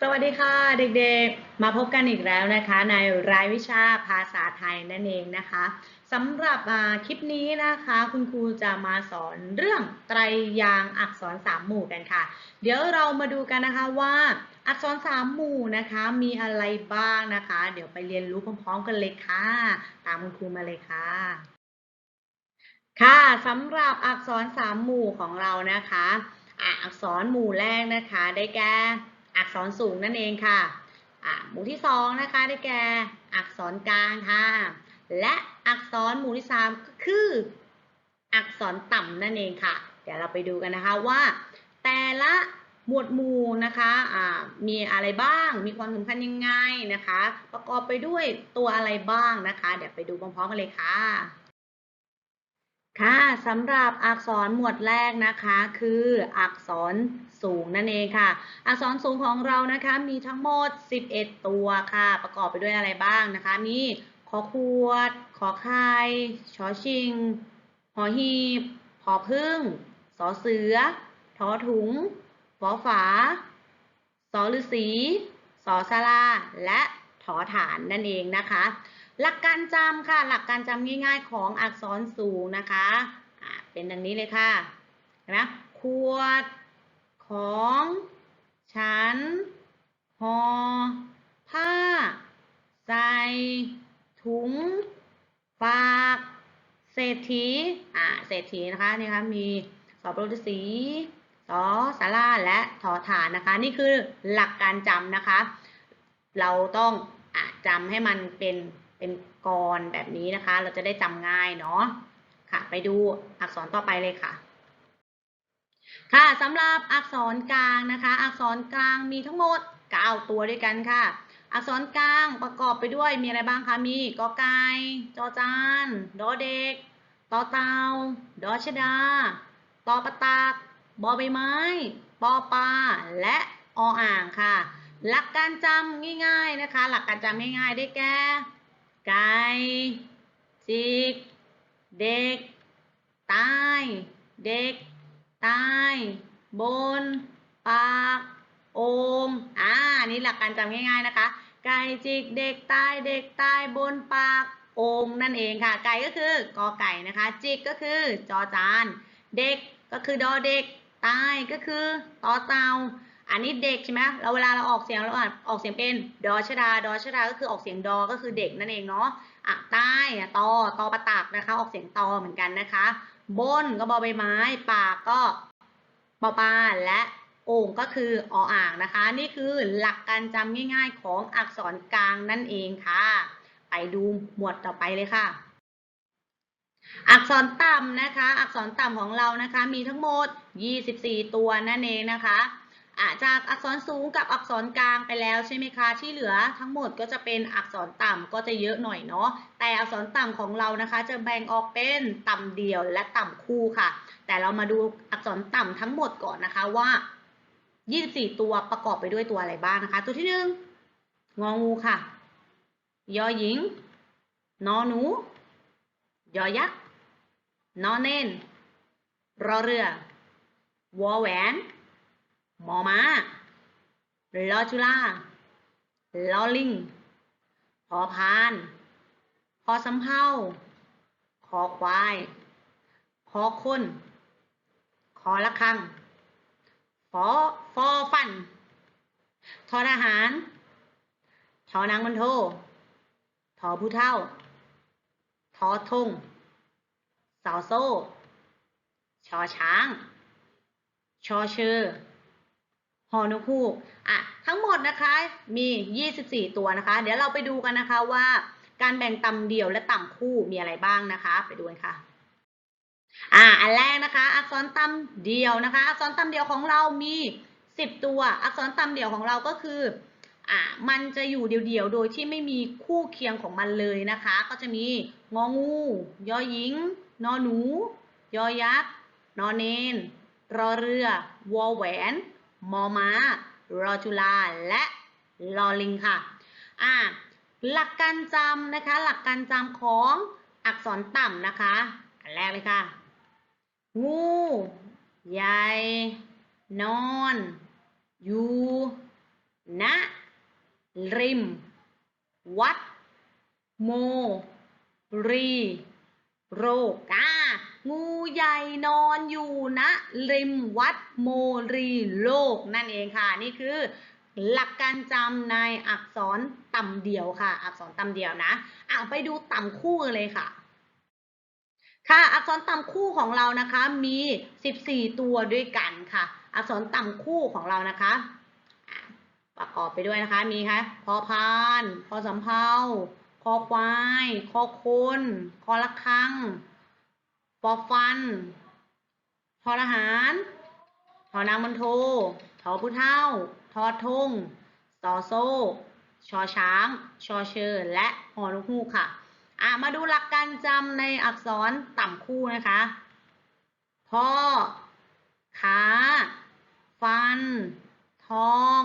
สวัสดีค่ะ เด็กๆ มาพบกันอีกแล้วนะคะ ในรายวิชาภาษาไทยนั่นเองนะคะสำหรับคลิปนี้นะคะ คุณครูจะมาสอนเรื่องไตรยางค์อักษรสามหมู่กันค่ะ เดี๋ยวเรามาดูกันนะคะว่าอักษรสามหมู่นะคะมีอะไรบ้างนะคะ เดี๋ยวไปเรียนรู้พร้อมๆกันเลยค่ะ ตามคุณครูมาเลยค่ะค่ะสำหรับอักษรสามหมู่ของเรานะคะ อักษรหมู่แรกนะคะ ได้แก่ อักษรสูงนั่นเองค่ะหมู่ที่สองนะคะได้แก่อักษรกลางค่ะ และอักษรหมู่ที่สามก็คือ อักษรต่ำนั่นเองค่ะ เดี๋ยวเราไปดูกันนะคะว่า แต่ละหมวดหมู่นะคะอ่ามีอะไรบ้าง มีความสำคัญยังไงนะคะ ประกอบไปด้วยตัวอะไรบ้างนะคะ เดี๋ยวไปดูพร้อมๆกันเลยค่ะ ค่ะสำหรับอักษรหมวดแรกนะคะคืออักษรสูงนั่นเองค่ะ อักษรสูงของเรานะคะมีทั้งหมด 11 ตัวค่ะ ประกอบไปด้วยอะไรบ้างนะคะ มีขอขวด ขอไข่ชอชิง หอหีบพอพึ่งสอเสือทอถุงฝอฝาสอฤาษีสอสาราและถอฐานนั่นเองนะคะ หลักการจำค่ะ หลักการจำง่ายๆของอักษรสูงนะคะอ่าเป็นดังนี้เลยค่ะเห็นะขวดของฉันหอผ้า ใส่ถุงฝากเศรษฐีอ่าเศรษฐีนะคะนี่คะมีสอปรฤษีสอสาราและทอฐานนะคะ นี่คือหลักการจำนะคะ เราต้องอจำให้มันเป็น เป็นกรแบบนี้นะคะ เราจะได้จำง่ายเนาะค่ะ ไปดูอักษรต่อไปเลยค่ะ ค่ะสำหรับอักษรกลางนะคะ อักษรกลางมีทั้งหมด 9 ตัวด้วยกันค่ะ อักษรกลางประกอบไปด้วยมีอะไรบ้างคะมีกอไก่จอจานดอเด็กตอเตาดอชดาตอประตักบอใบไม้ปอปลาและออ่างค่ะ หลักการจำง่ายๆนะคะ หลักการจำง่ายๆได้แก่ ไก่จิก เด็ก ตาย เด็ก ตาย บน ปาก โอม อ่า นี่หลักการจำง่ายๆนะคะ ไก่จิก เด็ก ตาย เด็ก ตาย บน ปาก โองนั่นเองค่ะ ไก่ก็คือกอไก่นะคะ จิกก็คือจอจาน เด็กก็คือดอเด็ก ตายก็คือต่อเตา อันนี้เด็กใช่ไหมเราเวลาเราออกเสียงเราอ่านออกเสียงเป็นดอชดาดอชดา ก็คือออกเสียงดอ ก็คือเด็กนั่นเองเนาะอะใต้อะตอตอประตักนะคะ ออกเสียงตอเหมือนกันนะคะ บนก็บอใบไม้ ปากก็ปอปลาและโอ่งก็คือออ่างนะคะ นี่คือหลักการจำง่าย ๆ ของอักษรกลางนั่นเองค่ะ ไปดูหมวดต่อไปเลยค่ะ อักษรต่ำนะคะ อักษรต่ำของเรานะคะ มีทั้งหมด 24 ตัวนั่นเองนะคะอะ จากอักษรสูงกับอักษรกลางไปแล้วใช่ไหมคะ ที่เหลือทั้งหมดก็จะเป็นอักษรต่ำก็จะเยอะหน่อยเนาะแต่อักษรต่ำของเรานะคะ จะแบ่งออกเป็นต่ำเดียวและต่ำคู่ค่ะ แต่เรามาดูอักษรต่ำทั้งหมดก่อนนะคะว่า 24 ตัวประกอบไปด้วยตัวอะไรบ้างนะคะ ตัวที่หนึ่งงองูค่ะ ยอหญิง นอหนู ยอยักษ์นอเน้นรอเรือ วอแหวน มอม้าลอจุฬาลอลิงพอพาน พอสำเภาคอควาย คอคนคอละคังฟอฟอฟัน ทอทหาร ทอนางมันโท ทอผู้เท่า ทอทงสาวโซ่ ชอช้าง ชอเชอ ฮอนกฮูกอะทั้งหมดนะคะมี 24 ตัวนะคะ เดี๋ยวเราไปดูกันนะคะว่าการแบ่งต่ำเดี่ยวและต่ำคู่มีอะไรบ้างนะคะ ไปดูกันค่ะอ่าอันแรกนะคะ อักษรต่ำเดี่ยวนะคะ อักษรต่ำเดี่ยวของเรามี 10 ตัว อักษรต่ำเดี่ยวของเราก็คืออ่ามันจะอยู่เดี่ยวๆโดยที่ไม่มีคู่เคียงของมันเลยนะคะ ก็จะมีงองู ยอหญิง นอหนู ยอยักษ์ นอเนน รอเรือ วอแหวน มอม้า รอจุฬาและลอลิงค่ะ อ่า หลักการจำนะคะ หลักการจำของอักษรต่ำนะคะ อันแรกเลยค่ะ งู ใหญ่ นอน อยู่ณริม วัด โม รี โรกอ่า งูใหญ่นอนอยู่ณริมวัดโมรีโลกนั่นเองค่ะ นี่คือหลักการจำในอักษรต่ำเดียวค่ะ อักษรต่ำเดียวนะอะไปดูต่ำคู่กันเลยค่ะ ค่ะ อักษรต่ำคู่ของเรานะคะ มี 14 ตัวด้วยกันค่ะ อักษรต่ำคู่ของเรานะคะ ประกอบไปด้วยนะคะ มีค่ะ พอพาน พอสำเภาคอควาย คอคน คอละคัง ปอฟันทอทหารทอนางมันโททอผู้เท่า ทอทงซอโซ่ชอช้าง ชอเชอร์และฮอนุฮูกค่ะอะ มาดูหลักการจำในอักษรต่ำคู่นะคะพ่อขาฟัน ทอง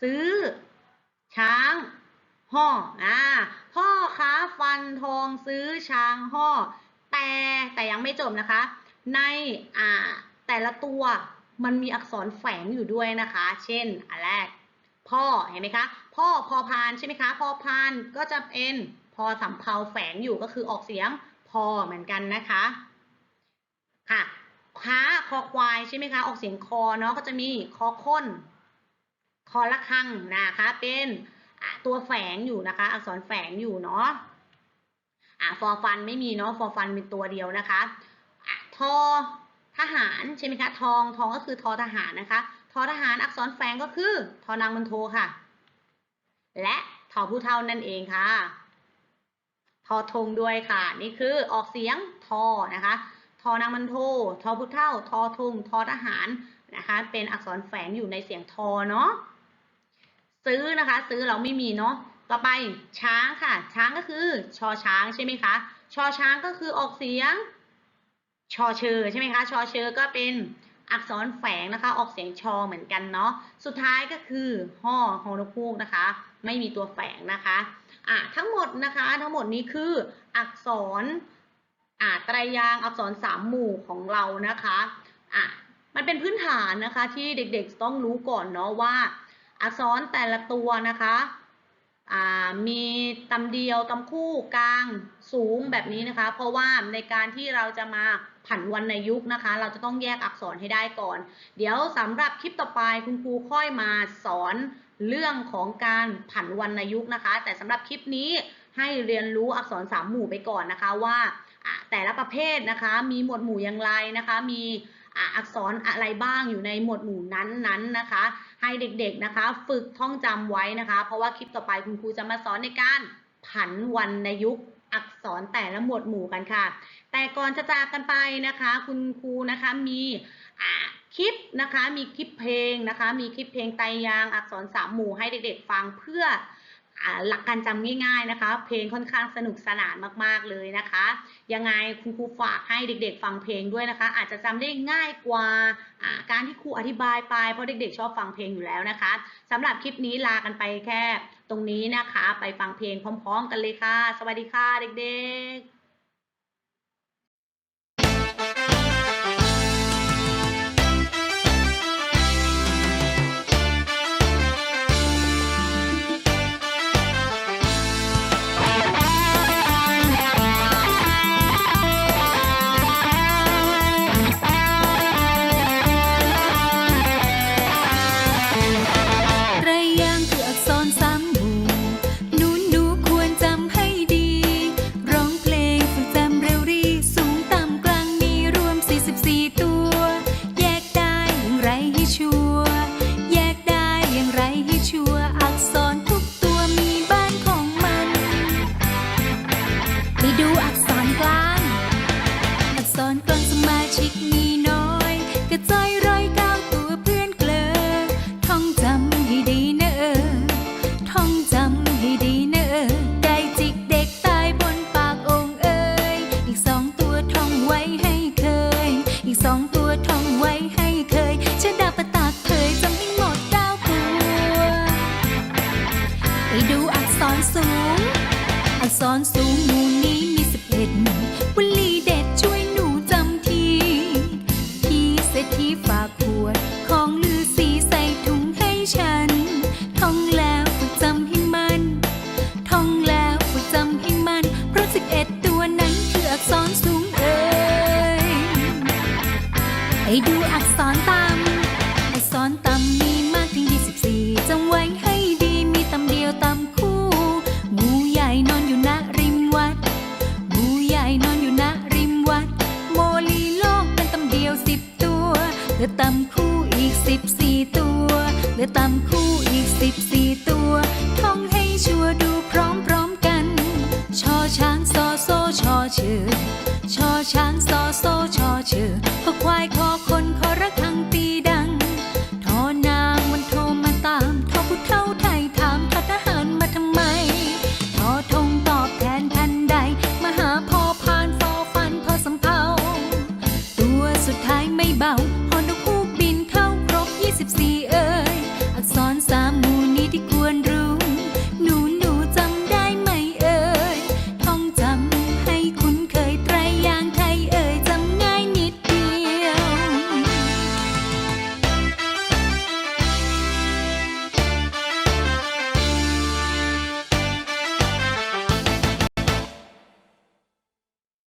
ซื้อ ช้างห่ออ่าพ่อค้าฟันทองซื้อช้างห่อ แต่แต่ยังไม่จบนะคะ ในอ่าแต่ละตัวมันมีอักษรแฝงอยู่ด้วยนะคะ เช่นอันแรก พ่อเห็นไหมคะ พ่อพอพานใช่ไหมคะ พอพานก็จะเป็นพอสำเภาแฝงอยู่ก็คือออกเสียงพอเหมือนกันนะคะค่ะค้าคอควายใช่ไหมคะ ออกเสียงคอเนาะก็จะมีคอค้น คอละคังนะคะ เป็นตัวแฝงอยู่นะคะ อักษรแฝงอยู่เนาะ อะฟอฟันไม่มีเนาะฟอฟันเป็นตัวเดียวนะคะอะทอทหารใช่ไหมคะ ทองทองก็คือทอทหารนะคะ ทอทหารอักษรแฝงก็คือทอนางมันโทค่ะ และทอผู้เท่านั่นเองค่ะ ทอทงด้วยค่ะ นี่คือออกเสียงทอนะคะ ทอนางมันโท ทอผู้เท่า ทอทงทอทหารนะคะ เป็นอักษรแฝงอยู่ในเสียงทอเนาะซื้อนะคะ ซื้อเราไม่มีเนาะ ต่อไปช้างค่ะ ช้างก็คือ ชอช้างใช่ไหมคะ ชอช้างก็คือออกเสียง ชอเชอใช่ไหมคะ ชอเชอก็เป็นอักษรแฝงนะคะ ออกเสียงชอเหมือนกันเนาะ สุดท้ายก็คือห่อฮอนกฮูกนะคะ ไม่มีตัวแฝงนะคะอะทั้งหมดนะคะ ทั้งหมดนี้คืออักษรอ่าไตรยางอักษรสามหมู่ของเรานะคะอะมันเป็นพื้นฐานนะคะที่เด็กๆต้องรู้ก่อนเนาะว่า อักษรแต่ละตัวนะคะ มีตำเดียวตำคู่กลางสูงแบบนี้นะคะ เพราะว่าในการที่เราจะมาผันวรรณยุกนะคะ เราจะต้องแยกอักษรให้ได้ก่อน เดี๋ยวสำหรับคลิปต่อไปคุณครูค่อยมาสอนเรื่องของการผันวรรณยุกนะคะ แต่สำหรับคลิปนี้ให้เรียนรู้อักษรสามหมู่ไปก่อนนะคะว่าแต่ละประเภทนะคะมีหมวดหมู่อย่างไรนะคะ มีอักษรอะไรบ้างอยู่ในหมวดหมู่นั้นๆนะคะ ให้เด็กๆนะคะ ฝึกท่องจำไว้นะคะ เพราะว่าคลิปต่อไปคุณครูจะมาสอนในการผันวรรณยุกต์อักษรแต่ละหมวดหมู่กันค่ะ แต่ก่อนจะจากกันไปนะคะ คุณครูนะคะมีคลิปนะคะ มีคลิปเพลงนะคะ มีคลิปเพลงไตยางอักษรสามหมู่ให้เด็กๆฟังเพื่อ หลักการจำง่ายๆนะคะ เพลงค่อนข้างสนุกสนานมากๆเลยนะคะ ยังไงคุณครูฝากให้เด็กๆ ฟังเพลงด้วยนะคะ อาจจะจำได้ง่ายกว่าอ่าการที่ครูอธิบายไปเพราะเด็กๆ ชอบฟังเพลงอยู่แล้วนะคะสำหรับคลิปนี้ลากันไปแค่ตรงนี้นะคะ ไปฟังเพลงพร้อม ๆ กันเลยค่ะ สวัสดีค่ะเด็กๆ ควายคอคนคอระฆัง